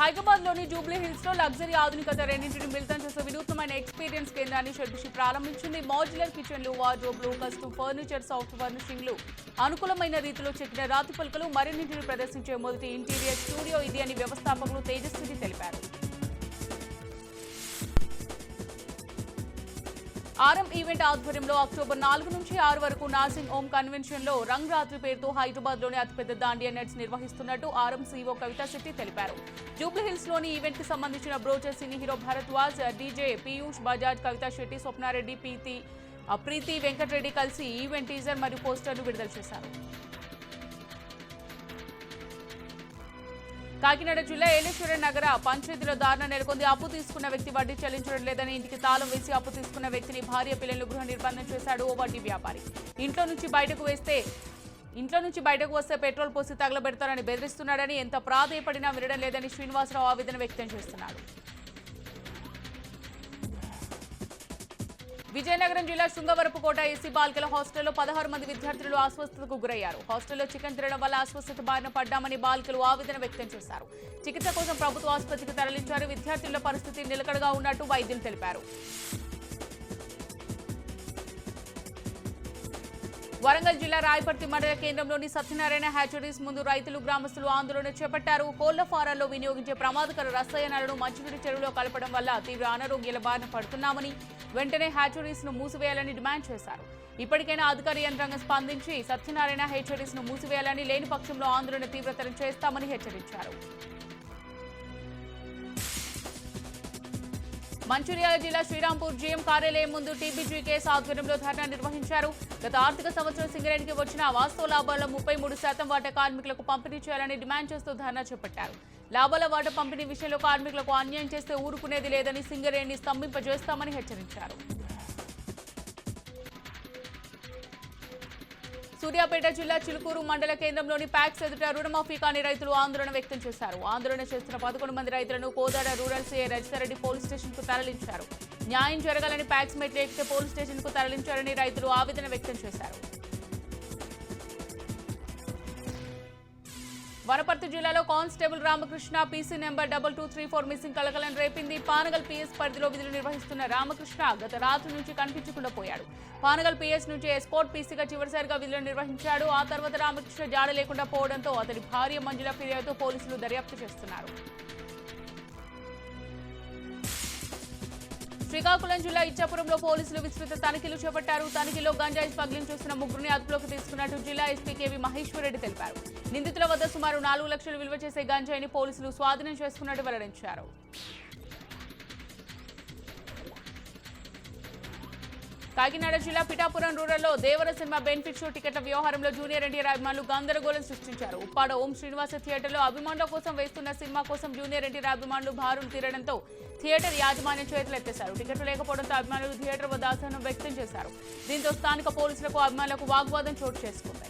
హైదరాబాద్లోని జూబ్లీ హిల్స్లో లగ్జరీ ఆధునికత రెండింటిని మిళితం చేసే వినూత్నమైన ఎక్స్పీరియన్స్ కేంద్రాన్ని షెడ్షి ప్రారంభించింది. మాడ్యులర్ కిచెన్లు వార్డ్రోబ్లు కస్టమ్ ఫర్నిచర్ సాఫ్ట్ ఫర్నిషింగ్లు అనుకూలమైన రీతిలో చెక్కిన రాతి పలుకలు మరిన్నింటిని ప్రదర్శించే మొదటి ఇంటీరియర్ స్టూడియో ఇది అని వ్యవస్థాపకులు తేజస్విని తెలిపారు. ఆర్ఎం ఈవెంట్ ఆధ్వర్యంలో అక్టోబర్ నాలుగు నుంచి ఆరు వరకు నాసింగ్ ఓం కన్వెన్షన్లో రంగ్ రాత్రి పేరుతో హైదరాబాద్లోని అతిపెద్ద దాండియా నెట్స్ నిర్వహిస్తున్నట్టు ఆర్ఎం సీఓ కవిత శెట్టి తెలిపారు. జూబ్లీహిల్స్లోని ఈవెంట్కి సంబంధించిన brochure cine hero Bharadwaj DJ Piyush Bajaj Kavitha Shetty Swapnareddy Preethi Preethi Venkatareddy కలిసి ఈవెంట్ టీజర్ మరియు పోస్టర్ను విడుదల చేశారు. కాకినాడ జిల్లా ఏలేశ్వర నగర పంచాయతీలో దారుణ నెలకొంది. అప్పు తీసుకున్న వ్యక్తి వడ్డీ చెల్లించడం లేదని ఇంటికి తాళం వేసి అప్పు తీసుకున్న వ్యక్తిని భార్య పిల్లలు గృహ నిర్బంధం చేశాడు ఓ వడ్డీ వ్యాపారి. ఇంట్లో నుంచి బయటకు వేస్తే ఇంట్లో నుంచి బయటకు వస్తే పెట్రోల్ పోసి తగలబెడతారని బెదిరిస్తున్నాడని ఎంత ప్రాధేయపడినా వినడం లేదని శ్రీనివాసరావు ఆవేదన వ్యక్తం చేస్తున్నాడు. విజయనగరం జిల్లా శృంగవరపుకోట ఎస్సీ బాలికల హాస్టల్లో పదహారు మంది విద్యార్థులు అస్వస్థతకు గురయ్యారు. హాస్టల్లో చికెన్ తినడం వల్ల అస్వస్థత బారిన పడ్డామని బాలికలు ఆవేదన వ్యక్తం చేశారు. చికిత్స కోసం ప్రభుత్వ ఆసుపత్రికి తరలించారు. విద్యార్థుల పరిస్థితి నిలకడగా ఉన్నట్టు వైద్యులు తెలిపారు. వరంగల్ జిల్లా రాయపర్తి మండల కేంద్రంలోని సత్యనారాయణ హ్యాచరీస్ ముందు రైతులు గ్రామస్తులు ఆందోళన చేపట్టారు. కోళ్ళ ఫారాల్లో వినియోగించే ప్రమాదకర రసాయనాలను మంచినీటి చెరువులో కలపడం వల్ల తీవ్ర అనారోగ్యాల బారిన పడుతున్నామని వెంటనే హ్యాచరీస్ను మూసివేయాలని డిమాండ్ చేశారు. ఇప్పటికైనా అధికార యంత్రాంగం స్పందించి సత్యనారాయణ హ్యాచరీస్ను మూసివేయాలని లేని పక్షంలో ఆందోళన తీవ్రతరం చేస్తామని హెచ్చరించారు. మంచిర్యాల జిల్లా శ్రీరాంపూర్ జీఎం కార్యాలయం ముందు టీబీజీ కేసు ఆధ్వర్యంలో ధర్నా నిర్వహించారు. గత ఆర్థిక సంవత్సరం సింగరేణికి వచ్చిన వాస్తవ లాభాల్లో ముప్పై మూడు శాతం వాటా కార్మికులకు పంపిణీ చేయాలని డిమాండ్ చేస్తూ ధర్నా చేపట్టారు. లాభాల వాటా పంపిణీ విషయంలో కార్మికులకు అన్యాయం చేస్తే ఊరుకునేది లేదని సింగరేణిని స్తంభింపజేస్తామని హెచ్చరించారు. సూర్యాపేట జిల్లా చిలుకూరు మండల కేంద్రంలోని ప్యాక్స్ ఎదుట రుణమాఫీ కాని రైతులు ఆందోళన వ్యక్తం చేశారు. ఆందోళన చేస్తున్న పదకొండు మంది రైతులను Kodad rural CI Rajithareddy police స్టేషన్కు తరలించారు. న్యాయం జరగాలని ప్యాక్స్ మెట్లు పోలీస్ స్టేషన్కు తరలించారని రైతులు ఆవేదన వ్యక్తం చేశారు. వనపర్తి జిల్లాలో constable Ramakrishna PC number double two three four missing కలకలం రేపింది. పానగల్ పీఎస్ పరిధిలో విధులు నిర్వహిస్తున్న రామకృష్ణ గత రాత్రి నుంచి కనిపించకుండా పోయాడు. పానగల్ పీఎస్ నుంచి ఎస్పోర్ట్ పీసీగా చివరిసారిగా విధులు నిర్వహించాడు. ఆ తర్వాత రామకృష్ణ జాడ లేకుండా పోవడంతో అతడి భార్య మంజుల ఫిర్యాదుతో పోలీసులు దర్యాప్తు చేస్తున్నారు. శ్రీకాకుళం జిల్లా ఇచ్చాపురంలో పోలీసులు విస్తృత తనిఖీలు చేపట్టారు. తనిఖీలో గంజాయి స్మగ్లింగ్ చేస్తున్న ముగ్గురిని అదుపులోకి తీసుకున్నట్టు జిల్లా ఎస్పీ కేవీ మహేశ్వరరెడ్డి తెలిపారు. నిందితుల వద్ద సుమారు నాలుగు లక్షలు విలువ చేసే గంజాయిని పోలీసులు స్వాధీనం చేసుకున్నట్టు వెల్లడించారు. కాకినాడ జిల్లా పిఠాపురం రూరల్లో దేవర సినిమా బెనిఫిట్ షో టికెట్ల వ్యవహారంలో జూనియర్ ఎన్టీఆర్ అభిమానులు గందరగోళం సృష్టించారు. ఉప్పాడ ఓం శ్రీనివాస థియేటర్లో అభిమానుల కోసం వేస్తున్న సినిమా కోసం జూనియర్ ఎన్టీఆర్ అభిమానులు భారులు తీరడంతో థియేటర్ యాజమాన్యం చేతులు ఎత్తేశారు. టికెట్లు లేకపోవడంతో అభిమానులు థియేటర్ వద్ద అసహనం వ్యక్తం చేశారు. దీంతో స్థానిక పోలీసులకు అభిమానులకు వాగ్వాదం చోటు చేసుకుంది.